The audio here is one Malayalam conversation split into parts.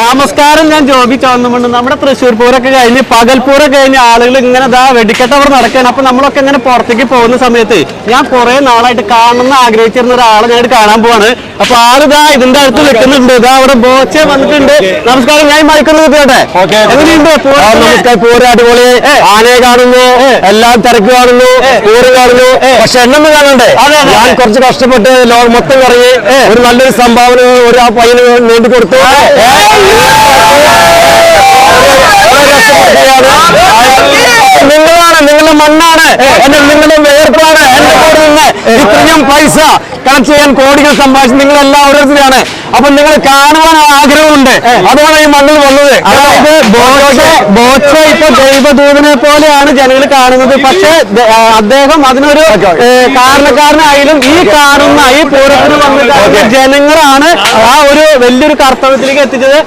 നമസ്കാരം ഞാൻ ജോബി ചോന്നുമുണ്ട് നമ്മുടെ തൃശ്ശൂർ പൂരൊക്കെ കഴിഞ്ഞ് പകൽപൂരൊക്കെ കഴിഞ്ഞ് ആളുകൾ ഇങ്ങനെ ഇതാ വെടിക്കെട്ട് അവർ നടക്കാൻ അപ്പൊ നമ്മളൊക്കെ ഇങ്ങനെ പുറത്തേക്ക് പോകുന്ന സമയത്ത് ഞാൻ കുറെ നാളായിട്ട് കാണണമെന്ന് ആഗ്രഹിച്ചിരുന്ന ഒരാളെ ഞാൻ കാണാൻ പോവാണ്. അപ്പൊ ആളിതാ ഇതിന്റെ അടുത്ത് നിൽക്കുന്നുണ്ട്. ഇതാ അവിടെ ബോച്ചെ വന്നിട്ടുണ്ട്. നമസ്കാരം ഞാൻ മയക്കുന്നത് കേട്ടെ എങ്ങനെയുണ്ട്? ആനയെ കാണുന്നു. എല്ലാം തിരക്ക് കാണുന്നു. ഊര് കാണുന്നു. പക്ഷെ എന്നൊന്നും കാണണ്ടേ. ഞാൻ കുറച്ച് കഷ്ടപ്പെട്ട് ലോകം മൊത്തം കറങ്ങി ഒരു നല്ലൊരു സംഭാവന ഒരു ആ പയ്യന് നീണ്ടു കൊടുത്തു. നിങ്ങളാണ് നിങ്ങളുടെ മണ്ണാണ്. എന്റെ നിങ്ങളുടെ വേർപ്പാണ്. നിന്ന് ഇത്രയും പൈസ കളക്ട് ചെയ്യാൻ കോടികൾ സമ്പാദിച്ച് നിങ്ങൾ എല്ലാവരും അപ്പൊ നിങ്ങൾ കാണുവാൻ ആഗ്രഹമുണ്ട് അതാണ് ഈ മണ്ണിൽ വന്നത്. അതായത് ബോച്ച ഇപ്പൊ ദൈവദൂതനെ പോലെയാണ് ജനങ്ങൾ കാണുന്നത്. പക്ഷെ അദ്ദേഹം അതിനൊരു കാരണക്കാരനായാലും ഈ കാണുന്ന ഈ പൂരത്തിന് വന്നിട്ട് ജനങ്ങളാണ് ആ ഒരു വലിയൊരു കർത്തവ്യത്തിലേക്ക് എത്തിച്ചത്.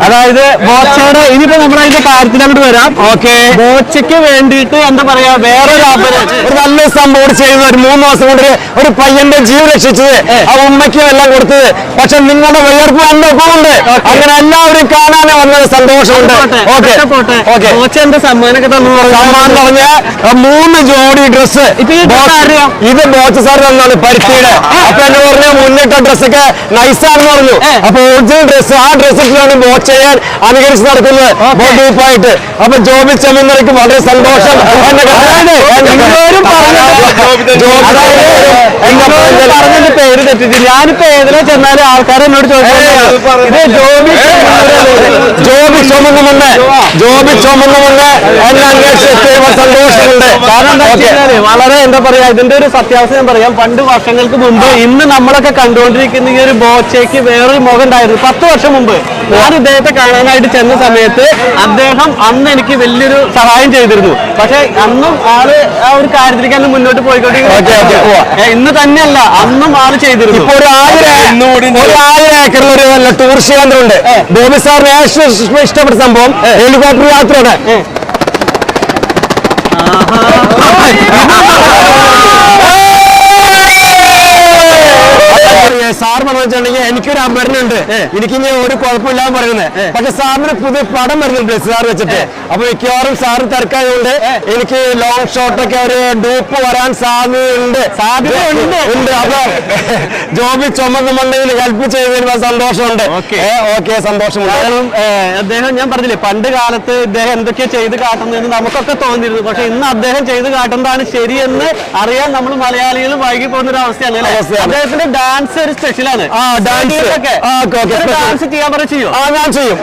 അതായത് ബോച്ചയുടെ ഇനിയിപ്പോ നമ്മൾ അതിന്റെ കാര്യത്തിൽ അങ്ങോട്ട് വരാം. ഓക്കെ. ബോച്ചയ്ക്ക് വേണ്ടിയിട്ട് എന്താ പറയാ വേറൊരു അപരം ഒരു നല്ല സംഭവം ചെയ്തത് ഒരു മൂന്ന് മാസം കൊണ്ട് ഒരു- ഒരു പയ്യന്റെ ജീവൻ രക്ഷിച്ചത്. ആ ഉമ്മയ്ക്കും എല്ലാം കൊടുത്തത്. പക്ഷെ നിങ്ങളുടെ വിയർപ്പ് വന്നപ്പോൾ ഉണ്ട് അങ്ങനെ എല്ലാവരും കാണാൻ വന്നത്. സന്തോഷമുണ്ട്. ഓക്കെ. ഓക്കെ. സമ്മാനമൊക്കെ സമ്മാനം പറഞ്ഞ മൂന്ന് ജോഡി ഡ്രസ് ഇത് ബോച്ച് സാർ തന്നാണ് പരുത്തിയുടെ. അപ്പൊ എന്നെ പറഞ്ഞ മുന്നിട്ട ഡ്രസ്സൊക്കെ നൈസാണെന്ന് പറഞ്ഞു. അപ്പൊ ഒറിജിനൽ ഡ്രസ് ആ ഡ്രസ് ഇട്ടാണ് ബോച്ച് ചെയ്യാൻ അനുകരിച്ച് നടക്കുന്നത്. ഗ്രൂപ്പായിട്ട് അപ്പൊ ജോബി ചെമ്മന്നരക്ക് വളരെ സന്തോഷം. ഞാനിപ്പോ ഏതിലെ ചെന്നാലും ആൾക്കാർ എന്നോട് ചോദിക്കുന്നത് ഇത് ജോബി ചുമന്നുമുണ്ട് ജോബി ചുമന്നുമുണ്ട് എന്നെ അന്വേഷിച്ച് സന്തോഷമുണ്ട്. കാരണം വളരെ എന്താ പറയാ ഇതിന്റെ ഒരു സത്യാവസ്ഥ ഞാൻ പറയാം. പണ്ട് വർഷങ്ങൾക്ക് മുമ്പ് ഇന്ന് നമ്മളൊക്കെ കണ്ടുകൊണ്ടിരിക്കുന്ന ഈ ഒരു ബോച്ചയ്ക്ക് വേറൊരു മുഖം ഉണ്ടായിരുന്നു. പത്ത് വർഷം മുമ്പ്. ഞാൻ ഇദ്ദേഹത്തെ കാണാനായിട്ട് ചെന്ന സമയത്ത് അദ്ദേഹം അന്ന് എനിക്ക് വലിയൊരു സഹായം ചെയ്തിരുന്നു. പക്ഷെ അന്നും ആൾ ആ ഒരു കാര്യത്തിലേക്ക് അന്ന് മുന്നോട്ട് പോയിക്കോട്ടെ ഇന്ന് തന്നെയല്ല അന്നും ആൾ ചെയ്തിരുന്നു. ഇപ്പൊ ഒരു ആയിരം ഒരു ആയിരം ഏക്കറിൽ ഒരു നല്ല ടൂറിസ്റ്റ് കേന്ദ്രമുണ്ട്. ബോബി സാറിന് ഏറ്റവും ഇഷ്ട- ഇഷ്ടപ്പെട്ട സംഭവം ഹെലികോപ്റ്റർ യാത്രയാണ്. സാർ പറഞ്ഞിട്ടുണ്ടെങ്കിൽ എനിക്കൊരു എനിക്ക് ഇനി ഒരു കുഴപ്പമില്ലാന്ന് പറയുന്നത് പക്ഷെ സാറിന് പുതിയ പടം വരുന്നുണ്ട് സാർ വെച്ചിട്ട്. അപ്പൊ മിക്കവാറും സാറ് തിരക്കായതുകൊണ്ട് എനിക്ക് ലോങ് ഷോട്ടൊക്കെ ഒരു ഡൂപ്പ് വരാൻ സാധ്യതയുണ്ട് സാധ്യതയുണ്ട് ഉണ്ട്. അപ്പൊ ജോബി ചുമന്നുമുണ്ടെങ്കിൽ ഹെൽപ്പ് ചെയ്തതിന് സന്തോഷമുണ്ട്. ഓക്കെ. സന്തോഷമുണ്ട്. അദ്ദേഹം ഞാൻ പറഞ്ഞില്ലേ പണ്ട് കാലത്ത് ഇദ്ദേഹം എന്തൊക്കെയാ ചെയ്ത് കാട്ടുന്നതെന്ന് നമുക്കൊക്കെ തോന്നിയിരുന്നു. പക്ഷെ ഇന്ന് അദ്ദേഹം ചെയ്ത് കാട്ടുന്നതാണ് ശരിയെന്ന് അറിയാൻ നമ്മൾ മലയാളികൾ വൈകി പോകുന്ന ഒരു? അവസ്ഥയാണ്. അദ്ദേഹത്തിന്റെ ഡാൻസ് ഒരു സ്പെഷ്യലാണ് ഡാൻസ് ചെയ്യാൻ പറ ചെയ്യോ? ആ ഞാൻ ചെയ്യും.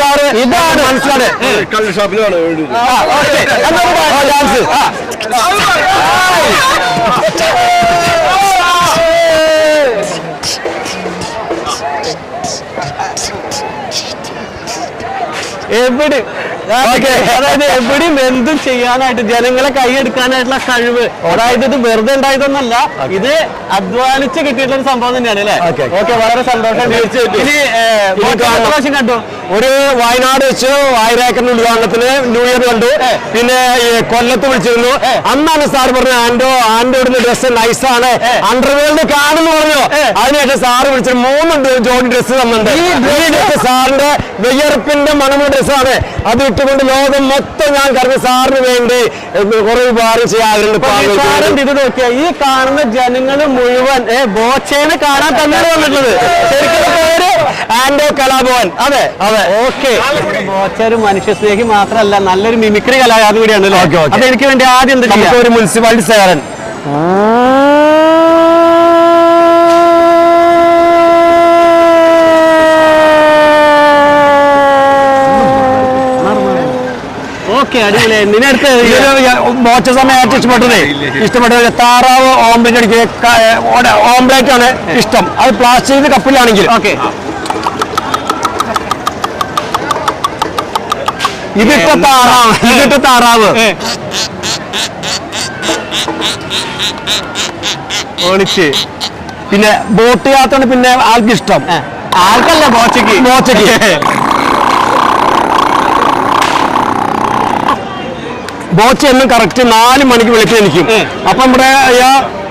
സാറ് ഇതാണ്. മനസ്സിലാണ് ഡാൻസ് എവിടെ. അതായത് എവിടെയും എന്തും ചെയ്യാനായിട്ട് ജനങ്ങളെ കൈയെടുക്കാനായിട്ടുള്ള കഴിവ്. അതായത് ഇത് വെറുതെ ഉണ്ടായതൊന്നല്ല ഇത് അധ്വാനിച്ച് കിട്ടിയിട്ടുള്ള ഒരു സംഭവം തന്നെയാണ് അല്ലേ. ഓക്കെ വളരെ സന്തോഷം. ഇനി. പ്രാവശ്യം കണ്ടു? ഒരു വയനാട് വെച്ച് ആയിരേക്കറിന്റെ ഉദ്ഘാടനത്തിന് ന്യൂ ഇയർ കണ്ടു. പിന്നെ കൊല്ലത്ത് വിളിച്ചിരുന്നു. അന്നാണ് സാർ പറഞ്ഞു ആൻഡോ ആന്റോ ഇടുന്ന ഡ്രസ് നൈസാണ് അണ്ടർവേൾഡ് കാണുന്നു പറഞ്ഞു. അതിനുശേഷം സാറ് വിളിച്ചിട്ട് മൂന്ന് ജോഡി ഡ്രസ്സ് തന്നിട്ടുണ്ട്. ഈ സാറിന്റെ വിയർപ്പിന്റെ മണമുള്ള ഡ്രസ്സാണ് അത് ഇട്ടുകൊണ്ട് ലോകം മൊത്തം ഞാൻ കറങ്ങി സാറിന് വേണ്ടി കുറെ ഉപകാരം ചെയ്യാറുണ്ട് ഇത് നോക്കിയ ഈ കാണുന്ന ജനങ്ങൾ മുഴുവൻ ബോച്ചേനെ കാണാൻ തന്നെ വന്നിട്ടുള്ളത്. ശരിക്കും പേര് ആൻഡോ കലാഭവൻ. അതെ. ഓക്കെ. ബോച്ച ഒരു മനുഷ്യ സ്നേഹി മാത്രമല്ല നല്ലൊരു മിമിക്രി കലാകാരൻ കൂടിയാണ്. അപ്പൊ എനിക്ക് വേണ്ടി ആദ്യം എന്ത് ഒരു മുനിസിപ്പാലിറ്റി സേവൻ ഇഷ്ടപ്പെട്ടത്. ഇഷ്ടപ്പെട്ടത് താറാവ് ഓംപ്ലേറ്റ് അടിക്കുക ഓംപ്ലേറ്റ് ആണ് ഇഷ്ടം. അത് പ്ലാസ്റ്റിക് കപ്പിലാണെങ്കിൽ. ഓക്കെ. ഇതിട്ട താറാവ് ഇതിട്ട താറാവ് പിന്നെ ബോട്ട് യാത്ര പിന്നെ ആൾക്കിഷ്ടം. ആൾക്കല്ല ബോച്ചയ്ക്ക്. ബോച്ചയ്ക്ക്. ബോച്ച എന്നും കറക്റ്റ് നാല് മണിക്ക് വിളിച്ചു എനിക്കും അപ്പൊ നമ്മുടെ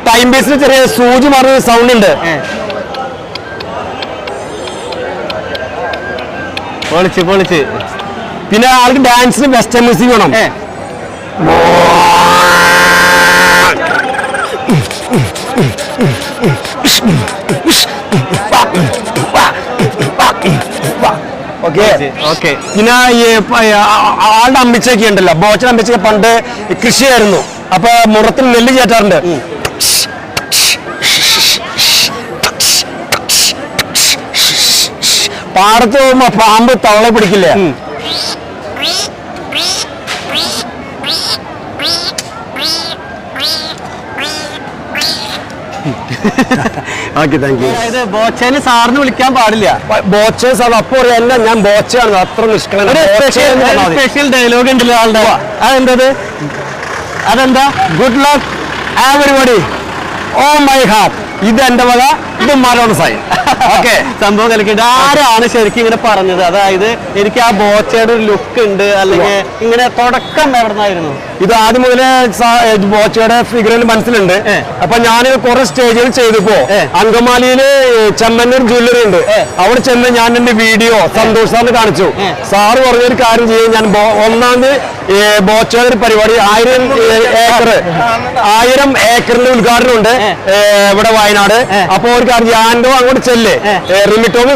ടൈം ബേസിൽ ചെറിയ സൂചി മാറിയ സൗണ്ട് ഉണ്ട്. പൊളിച്ച് പൊളിച്ച് പിന്നെ ആൾക്ക് ഡാൻസിന് വെസ്റ്റേൺ മ്യൂസിക് വേണം. ഓക്കെ പിന്നെ ഈ ആളുടെ അമ്മിച്ചൊക്കെ ഉണ്ടല്ലോ. ബോച്ചൻ അമ്മിച്ചൊക്കെ പണ്ട് കൃഷിയായിരുന്നു. അപ്പൊ മുറത്തിൽ നെല്ല് ചേറ്റാറുണ്ട്. പാടത്ത് പോകുമ്പോ പാമ്പ് തവളെ പിടിക്കില്ലേ? ഓക്കെ താങ്ക് യു അതായത് ബോച്ചേന് സാറിന് വിളിക്കാൻ പാടില്ല. ബോച്ചേ സാർ അപ്പൊ പറയാം "അല്ല, ഞാൻ ബോച്ചയാണ് അത്ര നിഷ്കളങ്കൻ ഒരു ബോച്ചേ എന്ന് പറഞ്ഞാൽ മതി." സ്പെഷ്യൽ ഡയലോഗ് ഉണ്ടല്ലോ ആളുടെ. അതെന്തത്? അതെന്താ? Good luck everybody oh my heart ഇത് എന്റെ വക ഇത് സൈൻ ഓക്കെ സംഭവം കളിക്കട്ടെ ആരാണ് ശരിക്കും ഇങ്ങനെ പറഞ്ഞത്? അതായത് എനിക്ക് ആ ബോച്ചയുടെ ഒരു ലുക്ക് ഉണ്ട്. അല്ലെങ്കിൽ ഇങ്ങനെ തുടക്കം എവിടുന്നായിരുന്നു? ഇത് ആദ്യം മുതലേ ബോച്ചയുടെ ഫിഗറിൽ മനസ്സിലുണ്ട്. അപ്പൊ ഞാൻ കുറെ സ്റ്റേജിൽ ചെയ്തപ്പോ. അങ്കമാലിയിൽ ചെമ്മന്നൂർ ജ്വല്ലറി ഉണ്ട്. അവിടെ ചെന്ന് ഞാൻ എന്റെ വീഡിയോ സന്തോഷ് സാറിന് കാണിച്ചു. സാറ് പറഞ്ഞൊരു കാര്യം ചെയ്യും. ഞാൻ ഒന്നാമത് ഒന്നാം തീയതി ബോച്ചയുടെ ഒരു പരിപാടി ആയിരം ഏക്കർ ആയിരം ഏക്കറിന്റെ ഉദ്ഘാടനം ഉണ്ട്. ഇവിടെ വയനാട്. അപ്പൊ ഒരു കാര്യം ആൻഡോ അങ്ങോട്ട് ചെല്ലേ. റിമിറ്റോമ്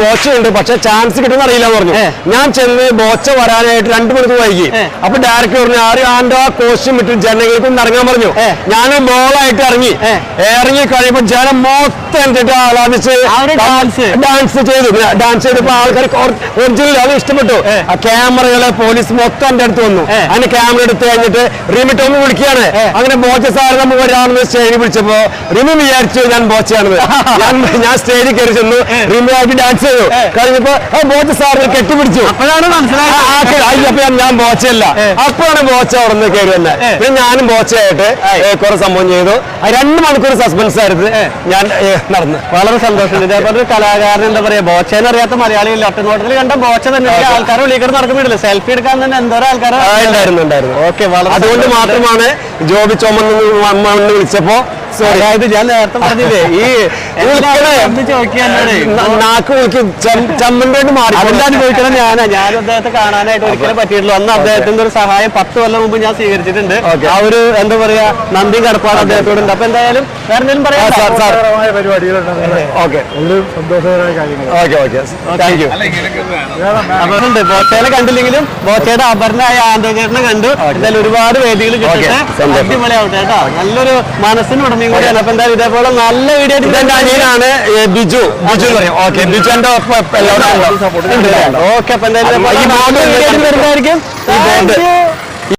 ബോച്ച ഉണ്ട്. പക്ഷെ ചാൻസ് കിട്ടുന്ന അറിയില്ല പറഞ്ഞു. ഞാൻ ചെന്ന് ബോച്ച വരാനായിട്ട് രണ്ടു മണിക്കൂർ വൈകി. അപ്പൊ ഡയറക്ടർ പറഞ്ഞു ആരും ആൻഡോ ആ കോസ്റ്റ്യൂം ഇട്ട് ജനങ്ങൾക്കും ഇറങ്ങാൻ പറഞ്ഞു. ഞാൻ ബോളായിട്ട് ഇറങ്ങി. ഇറങ്ങി കഴിയുമ്പോ ജനം മൊത്തം എന്നിട്ട് ആലാപിച്ച് ഡാൻസ് ചെയ്തു. ഡാൻസ് ചെയ്തപ്പോ ആൾക്കാർ ഒറിജിനൽ അത് ഇഷ്ടപ്പെട്ടു. ആ ക്യാമറകളെ പോലീസ് മൊത്തം എന്റെ അടുത്ത് വന്നു. അതിന് ക്യാമറ എടുത്ത് കഴിഞ്ഞിട്ട് റിമി ടോമി വിളിക്കുകയാണ്. അങ്ങനെ ബോച്ച സാർ നമുക്ക് വരാമെന്ന് സ്റ്റേജിൽ വിളിച്ചപ്പോ റിമി വിചാരിച്ചു ഞാൻ ബോച്ചയാണെന്ന്. ഞാൻ സ്റ്റേജിൽ കയറി ചെന്നു. റിമി ഡാൻസ് ചെയ്തു. കഴിഞ്ഞപ്പോ ബോച്ച സാറിനെ കെട്ടിപ്പിടിച്ചു. അപ്പോഴാണ് മനസ്സിലായത്. ഞാൻ- ബോച്ചയല്ല. അപ്പോഴാണ് ബോച്ച നിന്ന് കയറി തന്നെ പിന്നെ ഞാനും ബോച്ചയായിട്ട് കുറെ സംഭവം ചെയ്തു. രണ്ട് മണിക്കൂർ സസ്പെൻസ് ആയിരുന്നു. ഞാൻ നടന്നു. വളരെ സന്തോഷം. ഇതേപോലെ കലാകാരൻ എന്താ പറയാ ബോച്ചേനെ അറിയാത്ത മലയാളിയില്ല ഒറ്റനോട്ടത്തിൽ കണ്ട ബോച്ച തന്നെ. ആൾക്കാരെ വിളിക്കാറ് നടക്കുന്നില്ല സെൽഫി എടുക്കാൻ തന്നെ എന്തോരം ആൾക്കാരെ ഉണ്ടായിരുന്നു ഉണ്ടായിരുന്നു. ഓക്കെ അതുകൊണ്ട് മാത്രമാണ് ജോബി മണ്ണ് വിളിച്ചപ്പോ അതായത് ഞാൻ നേരത്തെ പറഞ്ഞില്ലേ ഈ നാക്ക് വിളിക്കും ചമ്മന്തായിട്ട് മാറി അതിന്റെ അനുഭവിക്കണം ഞാനാ. ഞാൻ അദ്ദേഹത്തെ കാണാനായിട്ട് ഒരിക്കലും പറ്റിയിട്ടുള്ളൂ അന്ന് അദ്ദേഹത്തിന്റെ ഒരു സഹായം പത്ത് കൊല്ലം മുമ്പ് ഞാൻ സ്വീകരിച്ചിട്ടുണ്ട്. ആ ഒരു എന്താ പറയാ നന്ദി കടപ്പാട് അദ്ദേഹത്തോടുണ്ട്. അപ്പൊ എന്തായാലും വേറെ എന്തെങ്കിലും പറയാം ഓക്കെ. സന്തോഷകരമായ കാര്യങ്ങൾ ഓക്കെ ഓക്കെ. താങ്ക് യു അപ്പൊ ഉണ്ട്. ബോച്ചേനെ കണ്ടില്ലെങ്കിലും ബോച്ചയുടെ അപർണായ ആന്തോചേട്ടനെ കണ്ടു. എന്തായാലും ഒരുപാട് വേദികൾ കിട്ടട്ടെ. അടിപൊളിയാവട്ടെ കേട്ടോ. നല്ലൊരു മനസ്സിന് ഉടമയും കൂടിയാണ് അപ്പൊ എന്തായാലും ഇതേപോലെ നല്ല വീഡിയോ ഇതെന്റെ അനിയനാണ് ബിജു. ബിജു എന്ന് പറയും. ഓക്കെ ബിജു എന്റെ ഒപ്പം എല്ലാവരും ഓക്കെ അപ്പൊ എന്തായാലും വരുന്നതായിരിക്കും.